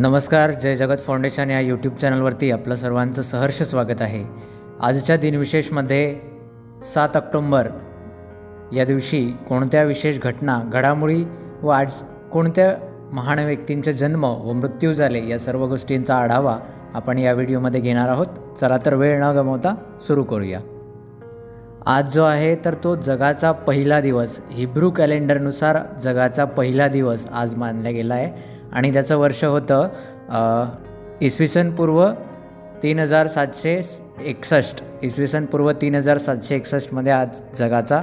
नमस्कार जय जगत फाउंडेशन या यूट्यूब चॅनलवरती आपलं सर्वांचं सहर्ष स्वागत आहे. आजच्या दिनविशेषमध्ये सात ऑक्टोंबर या दिवशी कोणत्या विशेष घटना घडामोडी व आज कोणत्या महान व्यक्तींचे जन्म व मृत्यू झाले या सर्व गोष्टींचा आढावा आपण या व्हिडिओमध्ये घेणार आहोत. चला तर वेळ न गमावता सुरू करूया. आज जो आहे तर तो जगाचा पहिला दिवस. हिब्रू कॅलेंडरनुसार जगाचा पहिला दिवस आज मानला गेला आहे. आणि त्याचं वर्ष होतं इसवी पूर्व तीन हजार सातशे एकसष्ट. इसवी पूर्व तीन हजार सातशे एकसष्टमध्ये आज जगाचा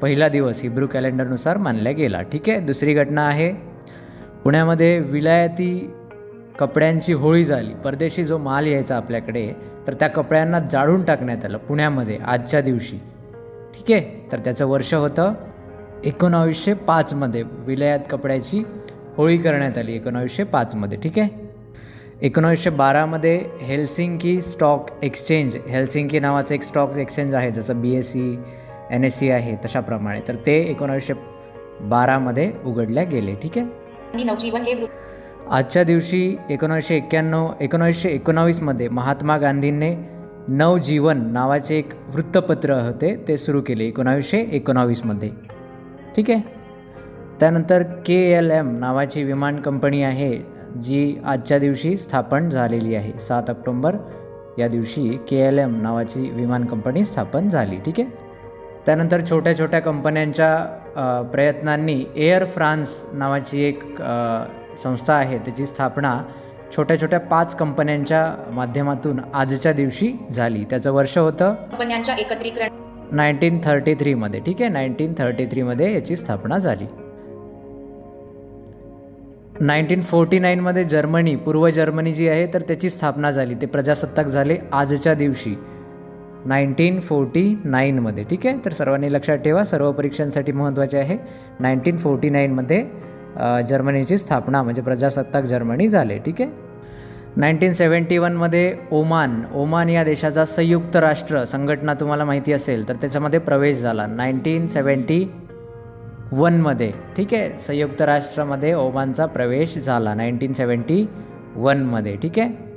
पहिला दिवस हिब्रू कॅलेंडरनुसार मानला गेला. ठीक आहे दुसरी घटना आहे पुण्यामध्ये विलायती कपड्यांची होळी झाली. परदेशी जो माल यायचा आपल्याकडे तर त्या कपड्यांना जाळून टाकण्यात आलं पुण्यामध्ये आजच्या दिवशी. ठीक आहे तर त्याचं वर्ष होतं एकोणावीसशे पाचमध्ये विलायत कपड्याची होळी करण्यात आली एकोणावीसशे पाचमध्ये ठीक आहे? एकोणावीसशे बारामध्ये हेल्सिंकी स्टॉक एक्सचेंज हेल्सिंकी नावाचं एक स्टॉक एक्सचेंज आहे जसं B S C N S C आहे तशाप्रमाणे. तर ते एकोणावीसशे बारामध्ये उघडल्या गेले ठीक आहे? हे आजच्या दिवशी एकोणीसशे एक्क्याण्णव एकोणीसशे एकोणावीसमध्ये महात्मा गांधींनी नवजीवन नावाचे एक वृत्तपत्र होते ते सुरू केले एकोणावीसशे एकोणावीसमध्ये ठीक आहे? त्यानंतर के एल एम नावाची विमान कंपनी आहे जी आजच्या दिवशी स्थापन झालेली आहे. सात ऑक्टोंबर या दिवशी के एल एम नावाची विमान कंपनी स्थापन झाली ठीक आहे? त्यानंतर छोट्या छोट्या कंपन्यांच्या प्रयत्नांनी एअर फ्रान्स नावाची एक संस्था आहे. त्याची स्थापना छोट्या छोट्या पाच कंपन्यांच्या माध्यमातून आजच्या दिवशी झाली. त्याचं वर्ष होतं कंपन्यांच्या एकत्रीकरण नाईन्टीन थर्टी थ्रीमध्ये ठीक आहे? नाईन्टीन थर्टी थ्रीमध्ये याची स्थापना झाली. नाईन्टीन फोर्टी नाईनमध्ये जर्मनी पूर्व जर्मनी जी आहे तर त्याची स्थापना झाली. ते प्रजासत्ताक झाले आजच्या दिवशी. नाईन्टीन फोर्टी नाईनमध्ये ठीक आहे? तर सर्वांनी लक्षात ठेवा सर्व परीक्षांसाठी महत्त्वाचे आहे. नाईन्टीन फोर्टी नाईनमध्ये जर्मनीची स्थापना म्हणजे प्रजासत्ताक जर्मनी झाले. ठीक आहे? नाईन्टीन सेवन्टी वनमध्ये ओमान ओमान या देशाचा संयुक्त राष्ट्र संघटना तुम्हाला माहिती असेल तर त्याच्यामध्ये प्रवेश झाला. नाईन्टीन सेवन्टी वनमध्ये. ठीक आहे? संयुक्त राष्ट्रामध्ये ओमानचा प्रवेश झाला. नाईन्टीन सेवन्टी वनमध्ये. ठीक आहे?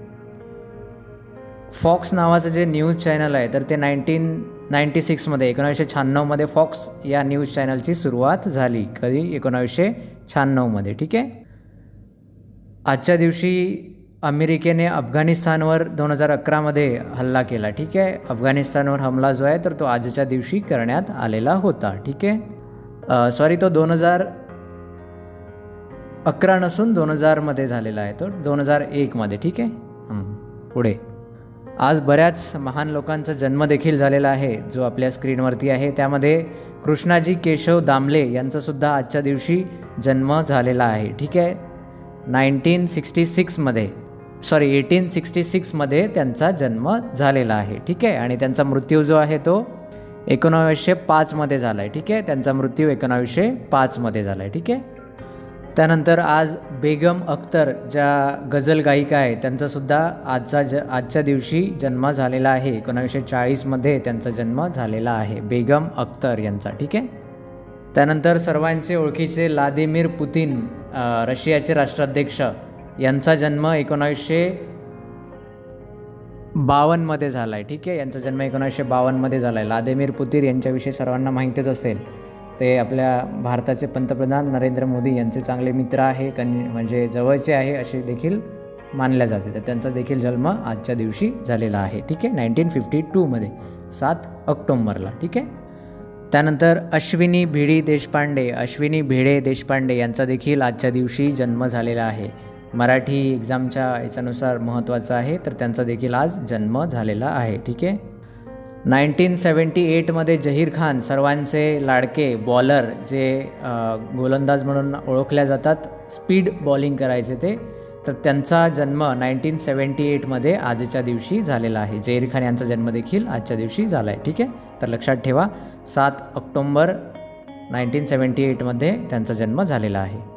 फॉक्स नावाचं जे न्यूज चॅनल आहे तर ते नाईन्टीन नाईन्टी सिक्समध्ये एकोणावीसशे शहाण्णवमध्ये फॉक्स या न्यूज चॅनलची सुरुवात झाली. कधी? एकोणावीसशे शहाण्णवमध्ये ठीक आहे? आजच्या दिवशी अमेरिकेने अफगाणिस्तानवर दोन हजार अकरामध्ये हल्ला केला. ठीक आहे? अफगाणिस्तानवर हमला जो आहे तर तो आजच्या दिवशी करण्यात आलेला होता. ठीक आहे? सॉरी तो दोन हजार अकरा नसून दोन हजारमध्ये झालेला आहे तो. दोन हजार एकमध्ये ठीक आहे? पुढे. आज बऱ्याच महान लोकांचा जन्मदेखील झालेला आहे जो आपल्या स्क्रीनवरती आहे. त्यामध्ये कृष्णाजी केशव दामले यांचासुद्धा आजच्या दिवशी जन्म झालेला आहे ठीक आहे? नाईन्टीन सिक्स्टी सिक्समध्ये सॉरी एटीन सिक्स्टी सिक्समध्ये त्यांचा जन्म झालेला आहे ठीक आहे? आणि त्यांचा मृत्यू जो आहे तो एकोणावीसशे पाचमध्ये झाला आहे ठीक आहे? त्यांचा मृत्यू एकोणावीसशे पाचमध्ये झाला आहे ठीक आहे? त्यानंतर आज बेगम अख्तर ज्या गझल गायिका आहे त्यांचासुद्धा आजचा ज आजच्या दिवशी जन्म झालेला आहे. एकोणावीसशे चाळीसमध्ये त्यांचा जन्म झालेला आहे बेगम अख्तर यांचा ठीक आहे? त्यानंतर सर्वांचे ओळखीचे व्लादिमीर पुतीन रशियाचे राष्ट्राध्यक्ष यांचा जन्म एकोणावीसशे बावन्नमध्ये झाला आहे ठीक आहे? यांचा जन्म एकोणीसशे बावन्नमध्ये झाला आहे लादेमीर पुतीर यांच्याविषयी सर्वांना माहितीच असेल. ते आपल्या भारताचे पंतप्रधान नरेंद्र मोदी यांचे चांगले मित्र आहे कन म्हणजे जवळचे आहे असे देखील मानल्या जाते. तर त्यांचा देखील जन्म आजच्या दिवशी झालेला आहे ठीक आहे? नाईन्टीन फिफ्टी टूमध्ये सात ऑक्टोंबरला ठीक आहे? त्यानंतर अश्विनी भिडी देशपांडे अश्विनी भिडे देशपांडे यांचा देखील आजच्या दिवशी जन्म झालेला आहे. मराठी एक्झामच्या याच्यानुसार महत्त्वाचं आहे तर त्यांचा देखील आज जन्म झालेला आहे ठीक आहे? नाईन्टीन सेवन्टी एटमध्ये जहीर खान सर्वांचे लाडके बॉलर जे गोलंदाज म्हणून ओळखल्या जातात स्पीड बॉलिंग करायचे ते तर त्यांचा जन्म नाईन्टीन सेवन्टी एटमध्ये आजच्या दिवशी झालेला आहे. जहीर खान यांचा जन्म देखील आजच्या दिवशी झाला आहे ठीक आहे? तर लक्षात ठेवा सात ऑक्टोंबर नाईन्टीन सेवन्टी एटमध्ये त्यांचा जन्म झालेला आहे.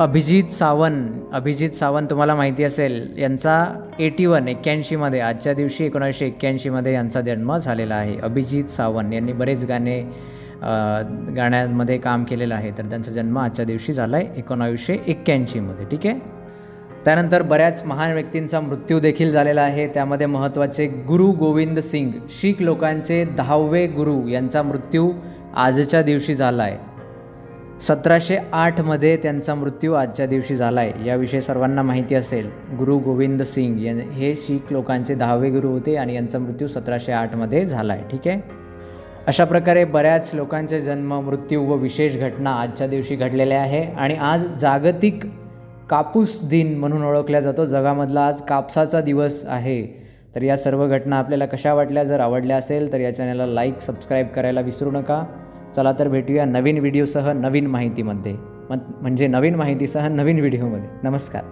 अभिजित सावंत अभिजित सावंत तुम्हाला माहिती असेल यांचा एटी वन एक्क्याऐंशीमध्ये आजच्या दिवशी एकोणीसशे एक्क्याऐंशीमध्ये यांचा जन्म झालेला आहे. अभिजित सावंत यांनी बरेच गाणे गाण्यांमध्ये काम केलेलं आहे. तर त्यांचा जन्म आजच्या दिवशी झाला आहे एकोणावीसशे एक्क्याऐंशीमध्ये ठीक आहे? त्यानंतर बऱ्याच महान व्यक्तींचा मृत्यू देखील झालेला आहे. त्यामध्ये महत्त्वाचे गुरु गोविंद सिंग शीख लोकांचे दहावे गुरु यांचा मृत्यू आजच्या दिवशी झाला आहे सतराशे आठमध्ये त्यांचा मृत्यू आजच्या दिवशी झाला आहे याविषयी सर्वांना माहिती असेल गुरु गोविंद सिंग या हे शीख लोकांचे दहावे गुरु होते आणि यांचा मृत्यू सतराशे आठमध्ये झाला आहे ठीक आहे? अशा प्रकारे बऱ्याच लोकांचे जन्म मृत्यू व विशेष घटना आजच्या दिवशी घडलेल्या आहे आणि आज जागतिक कापूस दिन म्हणून ओळखला जातो. जगामधला आज कापसाचा दिवस आहे. तर या सर्व घटना आपल्याला कशा वाटल्या? जर आवडल्या असेल तर या चॅनलला लाईक सबस्क्राईब करायला विसरू नका. चला तर भेटूया नवीन व्हिडिओसह नवीन माहितीमध्ये. म्हणजे नवीन माहितीसह नवीन व्हिडिओमध्ये. नमस्कार.